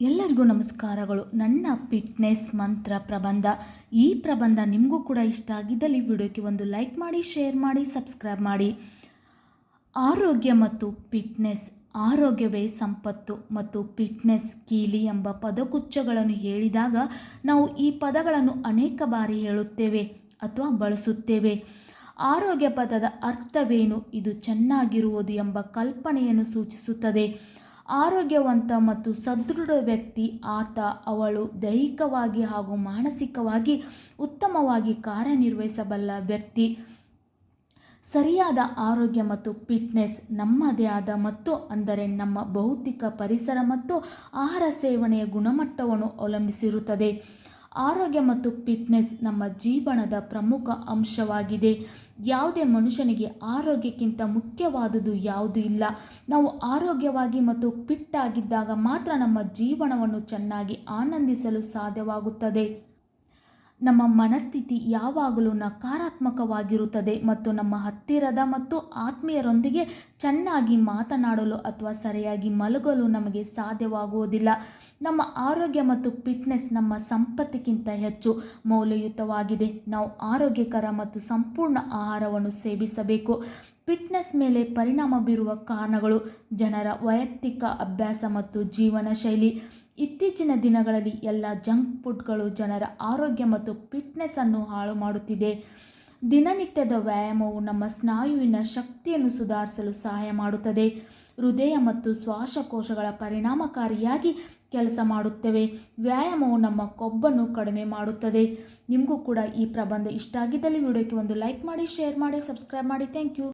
ಎಲ್ಲರಿಗೂ ನಮಸ್ಕಾರಗಳು. ನನ್ನ ಫಿಟ್ನೆಸ್ ಮಂತ್ರ ಪ್ರಬಂಧ. ಈ ಪ್ರಬಂಧ ನಿಮಗೂ ಕೂಡ ಇಷ್ಟ ಆಗಿದ್ದಲ್ಲಿ ವಿಡಿಯೋಕ್ಕೆ ಒಂದು ಲೈಕ್ ಮಾಡಿ, ಶೇರ್ ಮಾಡಿ, ಸಬ್ಸ್ಕ್ರೈಬ್ ಮಾಡಿ. ಆರೋಗ್ಯ ಮತ್ತು ಫಿಟ್ನೆಸ್, ಆರೋಗ್ಯವೇ ಸಂಪತ್ತು ಮತ್ತು ಫಿಟ್ನೆಸ್ ಕೀಲಿ ಎಂಬ ಪದಗುಚ್ಛಗಳನ್ನು ಹೇಳಿದಾಗ ನಾವು ಈ ಪದಗಳನ್ನು ಅನೇಕ ಬಾರಿ ಹೇಳುತ್ತೇವೆ ಅಥವಾ ಬಳಸುತ್ತೇವೆ. ಆರೋಗ್ಯ ಪದದ ಅರ್ಥವೇನು? ಇದು ಚೆನ್ನಾಗಿರುವುದು ಎಂಬ ಕಲ್ಪನೆಯನ್ನು ಸೂಚಿಸುತ್ತದೆ. ಆರೋಗ್ಯವಂತ ಮತ್ತು ಸದೃಢ ವ್ಯಕ್ತಿ ಆತ ಅವಳು ದೈಹಿಕವಾಗಿ ಹಾಗೂ ಮಾನಸಿಕವಾಗಿ ಉತ್ತಮವಾಗಿ ಕಾರ್ಯನಿರ್ವಹಿಸಬಲ್ಲ ವ್ಯಕ್ತಿ. ಸರಿಯಾದ ಆರೋಗ್ಯ ಮತ್ತು ಫಿಟ್ನೆಸ್ ನಮ್ಮದೇ ಆದ ಮತ್ತು ಅಂದರೆ ನಮ್ಮ ಭೌತಿಕ ಪರಿಸರ ಮತ್ತು ಆಹಾರ ಸೇವನೆಯ ಗುಣಮಟ್ಟವನ್ನು ಅವಲಂಬಿಸಿರುತ್ತದೆ. ಆರೋಗ್ಯ ಮತ್ತು ಫಿಟ್ನೆಸ್ ನಮ್ಮ ಜೀವನದ ಪ್ರಮುಖ ಅಂಶವಾಗಿದೆ. ಯಾವುದೇ ಮನುಷ್ಯನಿಗೆ ಆರೋಗ್ಯಕ್ಕಿಂತ ಮುಖ್ಯವಾದುದು ಯಾವುದು ಇಲ್ಲ. ನಾವು ಆರೋಗ್ಯವಾಗಿ ಮತ್ತು ಫಿಟ್ ಆಗಿದ್ದಾಗ ಮಾತ್ರ ನಮ್ಮ ಜೀವನವನ್ನು ಚೆನ್ನಾಗಿ ಆನಂದಿಸಲು ಸಾಧ್ಯವಾಗುತ್ತದೆ. ನಮ್ಮ ಮನಸ್ಥಿತಿ ಯಾವಾಗಲೂ ನಕಾರಾತ್ಮಕವಾಗಿರುತ್ತದೆ ಮತ್ತು ನಮ್ಮ ಹತ್ತಿರದ ಮತ್ತು ಆತ್ಮೀಯರೊಂದಿಗೆ ಚೆನ್ನಾಗಿ ಮಾತನಾಡಲು ಅಥವಾ ಸರಿಯಾಗಿ ಮಲಗಲು ನಮಗೆ ಸಾಧ್ಯವಾಗುವುದಿಲ್ಲ. ನಮ್ಮ ಆರೋಗ್ಯ ಮತ್ತು ಫಿಟ್ನೆಸ್ ನಮ್ಮ ಸಂಪತ್ತಿಗಿಂತ ಹೆಚ್ಚು ಮೌಲ್ಯಯುತವಾಗಿದೆ. ನಾವು ಆರೋಗ್ಯಕರ ಮತ್ತು ಸಂಪೂರ್ಣ ಆಹಾರವನ್ನು ಸೇವಿಸಬೇಕು. ಫಿಟ್ನೆಸ್ ಮೇಲೆ ಪರಿಣಾಮ ಬೀರುವ ಕಾರಣಗಳು ಜನರ ವೈಯಕ್ತಿಕ ಅಭ್ಯಾಸ ಮತ್ತು ಜೀವನ ಶೈಲಿ ಇತ್ತೀಚಿನ ದಿನಗಳಲ್ಲಿ ಎಲ್ಲ ಜಂಕ್ ಫುಡ್ಗಳು ಜನರ ಆರೋಗ್ಯ ಮತ್ತು ಫಿಟ್ನೆಸ್ಸನ್ನು ಹಾಳು ಮಾಡುತ್ತಿದೆ. ದಿನನಿತ್ಯದ ವ್ಯಾಯಾಮವು ನಮ್ಮ ಸ್ನಾಯುವಿನ ಶಕ್ತಿಯನ್ನು ಸುಧಾರಿಸಲು ಸಹಾಯ ಮಾಡುತ್ತದೆ. ಹೃದಯ ಮತ್ತು ಶ್ವಾಸಕೋಶಗಳ ಪರಿಣಾಮಕಾರಿಯಾಗಿ ಕೆಲಸ ಮಾಡುತ್ತವೆ. ವ್ಯಾಯಾಮವು ನಮ್ಮ ಕೊಬ್ಬನ್ನು ಕಡಿಮೆ ಮಾಡುತ್ತದೆ. ನಿಮಗೂ ಕೂಡ ಈ ಪ್ರಬಂಧ ಇಷ್ಟ ಆಗಿದ್ದಲ್ಲಿ ವಿಡಿಯೋಕ್ಕೆ ಒಂದು ಲೈಕ್ ಮಾಡಿ, ಶೇರ್ ಮಾಡಿ, ಸಬ್ಸ್ಕ್ರೈಬ್ ಮಾಡಿ. Thank you.